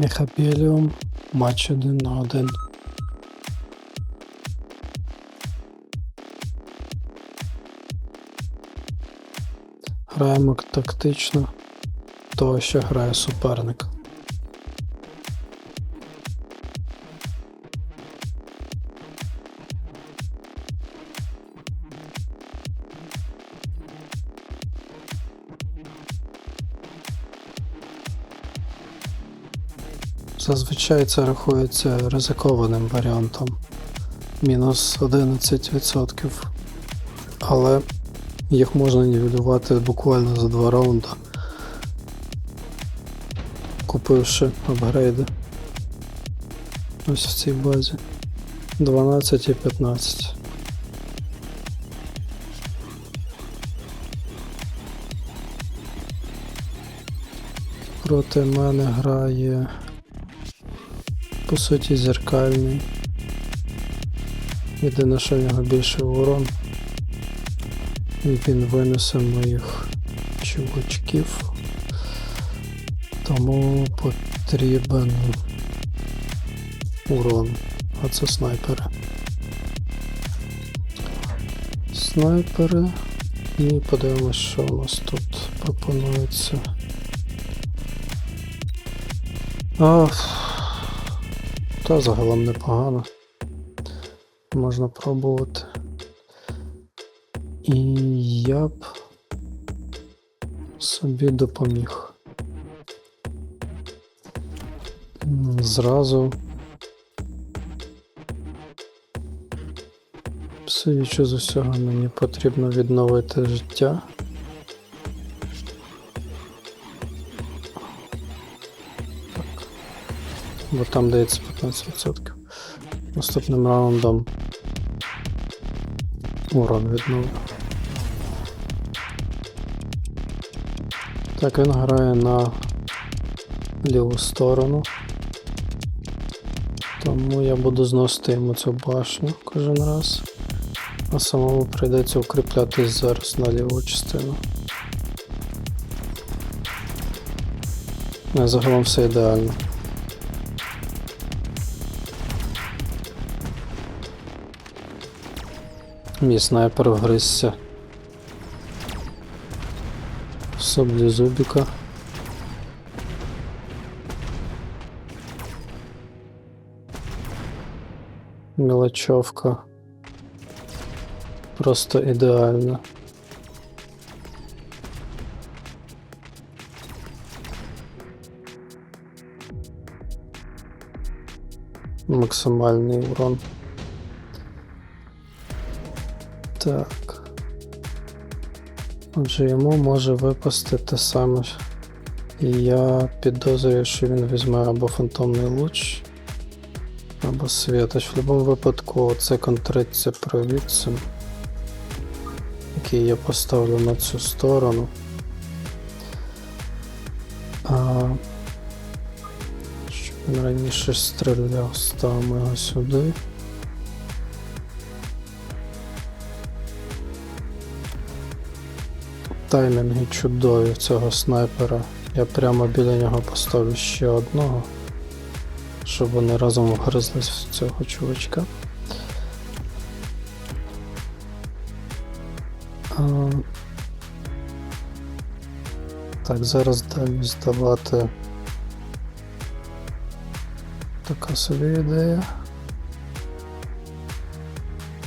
Міхапеліум, матч один на один. Граємо тактично того, що грає суперник. Зазвичай це рахується ризикованим варіантом. Мінус 11%. Але їх можна нівелювати буквально за два раунди. Купивши апгрейди. Ось в цій базі. 12 і 15. Проти мене грає по суті зеркальний. Єдине, що в нього більший урон. Він винесе моїх чувачків. Тому потрібен урон. А це снайпери. Снайпери. І подивимось, що у нас тут пропонується. А, та загалом непогано. Можна пробувати. І я б собі допоміг. Зразу. Судячи з усього, мені потрібно відновити життя. Бо там дається 15%. Наступним раундом урон відновлю. Так, він грає на ліву сторону. Тому я буду зносити йому цю башню кожен раз. А самому прийдеться укріплятись зараз на ліву частину. Не, загалом все ідеально. Мій снайпер вгризся. в зубіка. Мелочевка. Просто ідеально. Максимальний урон. Так. Отже, йому може випасти те саме. І я підозрюю, що він візьме або фантомний луч, або світоч. В будь-якому випадку це контриться провідцем, який я поставлю на цю сторону. А, щоб він раніше стріляв, ставимо його сюди. Таймінги чудові цього снайпера. Я прямо біля нього поставлю ще одного, щоб вони разом вгризлись в цього чувачка. А... Так, зараз далі здавати така собі ідея.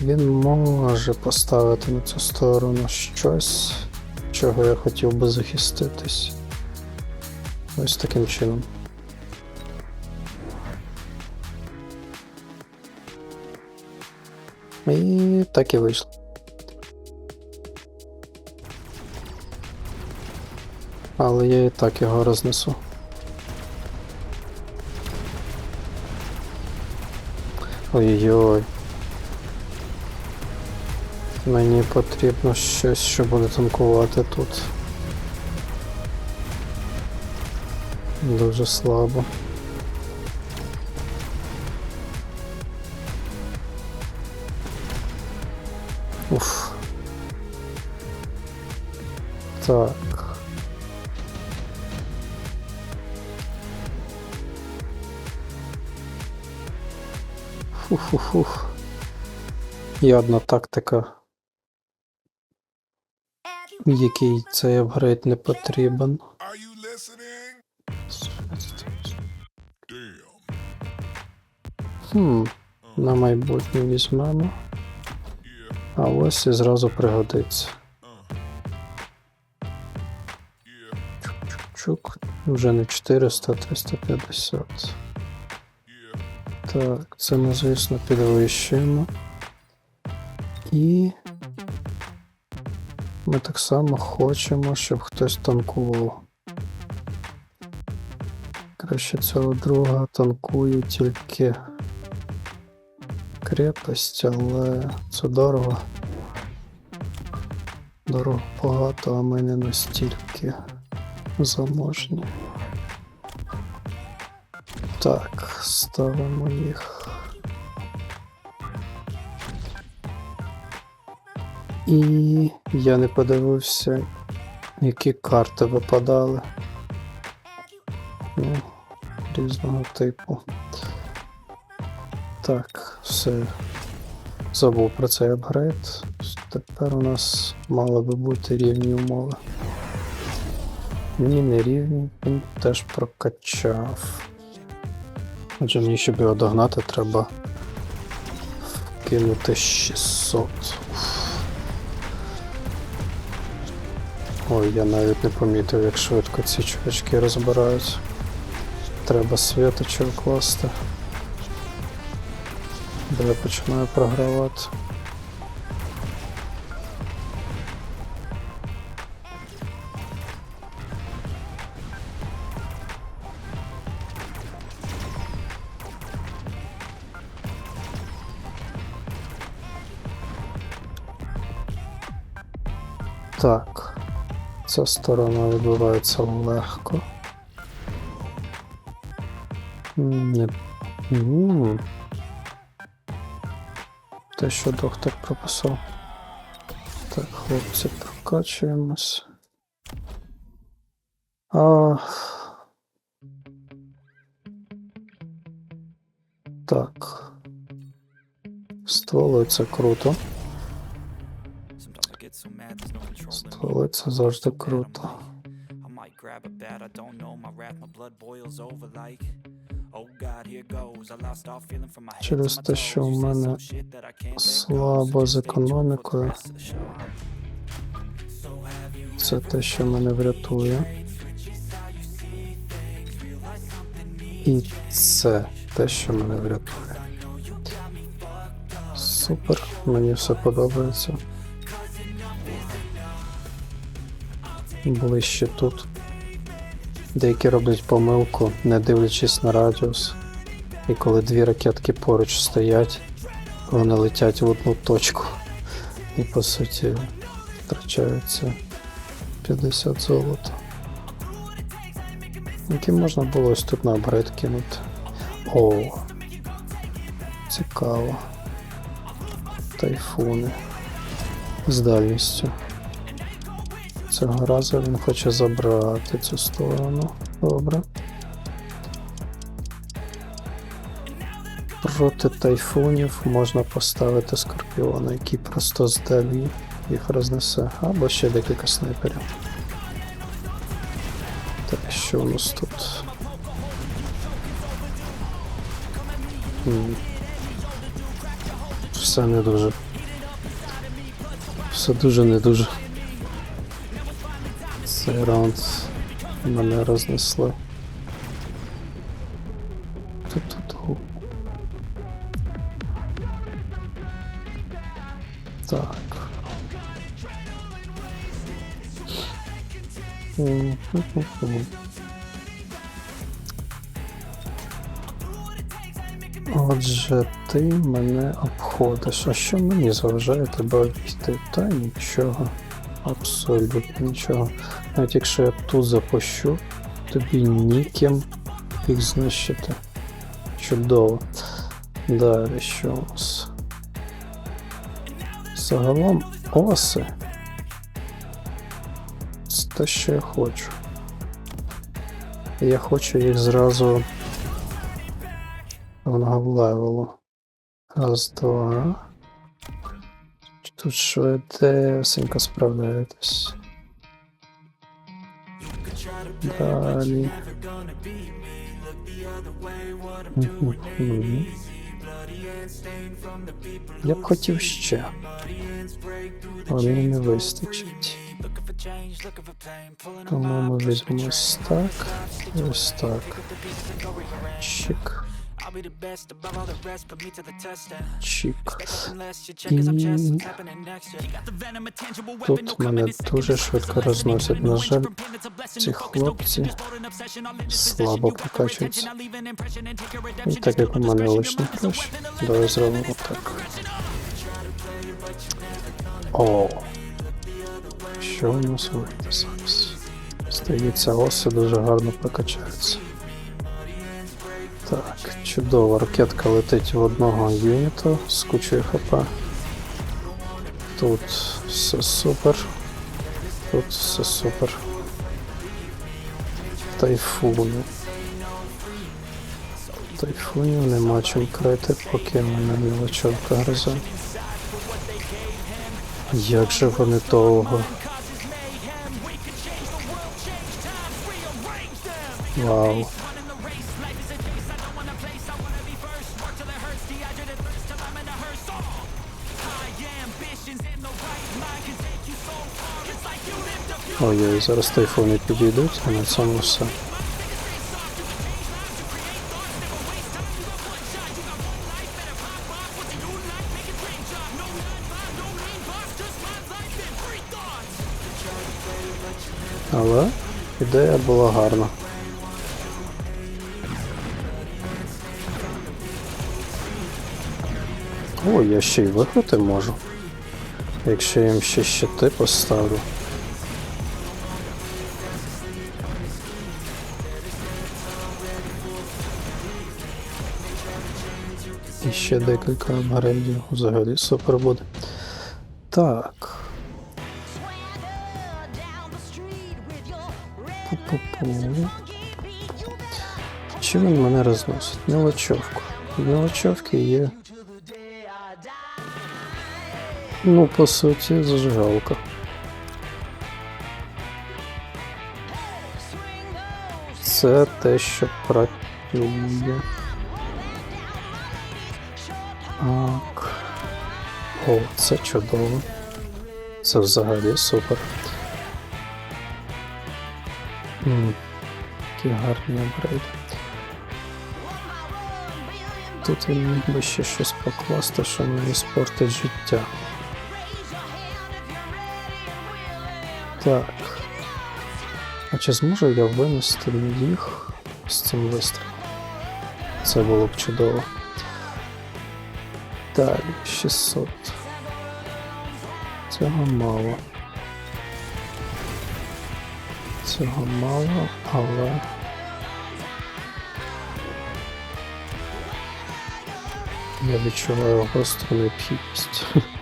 Він може поставити на цю сторону щось чого я хотів би захиститись. Ось таким чином. І так і вийшло. Але я і так його рознесу. Ой-ой-ой. Мені потрібно щось, що буде танкувати тут. Дуже слабо. Уф. Так. Фух-фух-фух. Є одна тактика якій цей апгрейд не потрібен. Хм, на майбутнє візьмемо. А ось і зразу пригодиться. Uh. Yeah. Чук, вже не 400, а 350. Так, це ми, звісно, підвищуємо. І ми так само хочемо, щоб хтось танкував. Краще цього друга танкує тільки крепость, але це дорого. Дорого багато, а ми не настільки заможні. Так, ставимо їх. І я не подивився, які карти випадали. Ну, різного типу. Так, все. Забув про цей апгрейд. Тепер у нас мали би бути рівні умови. Ні, не рівні, він теж прокачав. Отже, мені щоб його догнати, треба кинути 600. Ой, я навіть не помітив, як швидко ці чувачки розбирають. Треба світочок класти. Бо я починаю програвати. Так, ця сторона відбувається легко. Не... М. Те, що доктор прописав. Так, хлопці, прокачуємось. А... Так. Стволи це круто. Стволи це завжди круто. Grab a bat, I don't know, my wrath, my blood boils over like Oh God, here goes. I lost all feeling from my head Через те, що said мене слабо з економікою. Це те, що мене врятує. І це те, що мене врятує. Супер, мені все подобається. Ближче тут. Деякі роблять помилку, не дивлячись на радіус. І коли дві ракетки поруч стоять, вони летять в одну точку. І по суті втрачаються 50 золота. Які можна було ось тут на апгрейд кинути. О, цікаво. Тайфуни. З дальністю. Цього разу він хоче забрати цю сторону. Добре. Проти тайфунів можна поставити скорпіона, який просто здалі їх рознесе. Або ще декілька снайперів. Так, що у нас тут? Все не дуже. Все дуже не дуже. Цей раунд мене рознесли. Ту-ту-ту. Так. Отже, ти мене обходиш. А що мені заважає тебе обійти? Та нічого. Абсолютно нічого. Навіть якщо я тут запущу, тобі ніким їх знищити. Чудово. Далі що у нас? Загалом оси. Це те, що я хочу. Я хочу їх зразу певного левелу. Раз, два. Тут швидесенько справляєтесь. Далі. Я б хотів ще. Але не вистачить. Тому ми візьмемо ось так. Ось так. Чик. Чик. І тут мене дуже швидко розносять. На жаль, ці хлопці слабо покачуються. І так як у мене лишні гроші, давай зробимо так. О! Що у нас вийде зараз? Здається, оси дуже гарно прокачаються. Так, чудово. Ракетка летить в одного юніта з кучою хп. Тут все супер. Тут все супер. Тайфуни. Тайфунів нема чим крити, поки мене мілочовка гризе. Як же вони довго. Вау. Ой-ой, зараз тайфуни підійдуть, а на цьому все. Але ідея була гарна. О, я ще й виграти можу. Якщо я їм ще щити поставлю. І ще декілька апгрейдів взагалі супер буде. Так. Пу-пу-пу. Чи він мене розносить? Мілочовку. В мілочовки є. Ну, по суті, зажигалка. Це те, що працює. Так. О, це чудово. Це взагалі супер. М, Які гарні апгрейди. Тут я міг би ще щось покласти, що мені спортить життя. Так. А чи зможу я винести їх з цим вистрілом? Це було б чудово. Далі, 600. Цього мало. Цього мало, але. Я відчуваю гостру необхідність.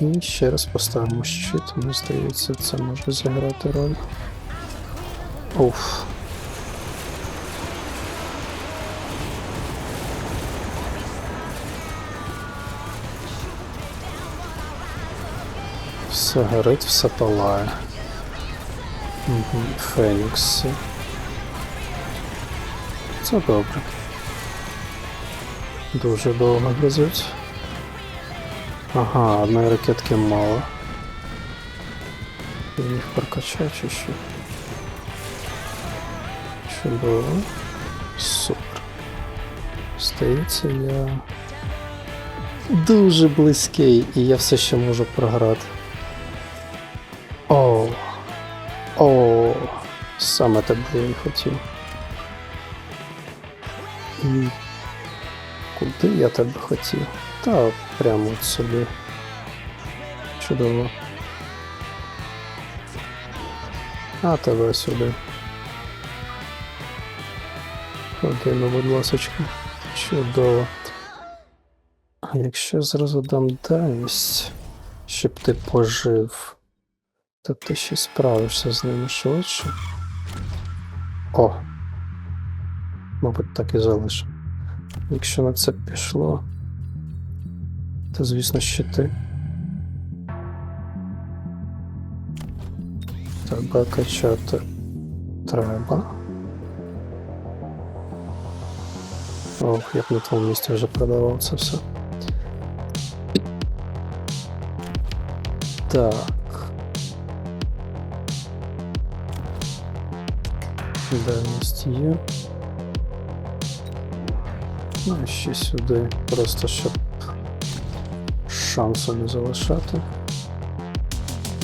І ще раз поставимо щит. Мені здається, це може зіграти роль. Уф. Все горить, все палає. Угу. Це добре. Дуже довго гризуть. Ага, одної ракетки мало. Я їх прокачаю чи що? Чудово. Супер. Здається, я дуже близький, і я все ще можу програти. О, о, саме тебе я і хотів. І куди я тебе хотів? Та прямо от сюди. Чудово. А тебе сюди. Ходимо, будь ласочка. Чудово. А якщо зразу дам дальність. щоб ти пожив. То ти ще справишся з ними швидше. О! Мабуть, так і залишимо. Якщо на це пішло, то звісно ще ти. Треба качати. Треба. Ох, я б на твоєму місці вже продавав це все. Так. Дальність є. Ну, і ще сюди, просто щоб шансу не залишати.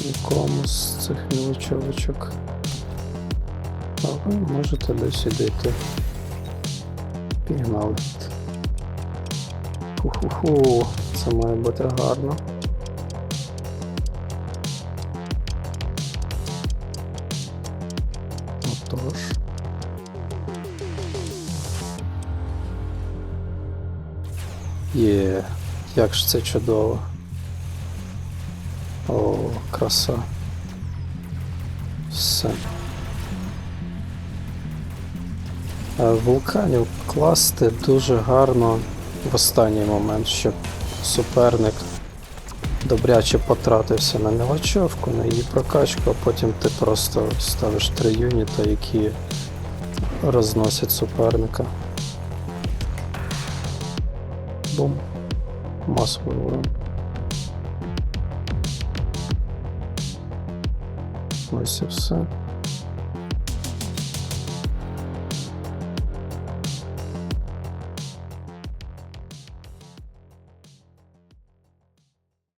Нікому з цих мілочовочок. А ви можете десь сюди йти. Пігнали. Ху-ху-ху, це має бути гарно. Отож. Є, як ж це чудово. О, краса. Все. Е, Вулканів класти дуже гарно в останній момент, щоб суперник добряче потратився на мелочовку, на її прокачку, а потім ти просто ставиш три юніта, які розносять суперника. Бум. Масовий урон. Ось і.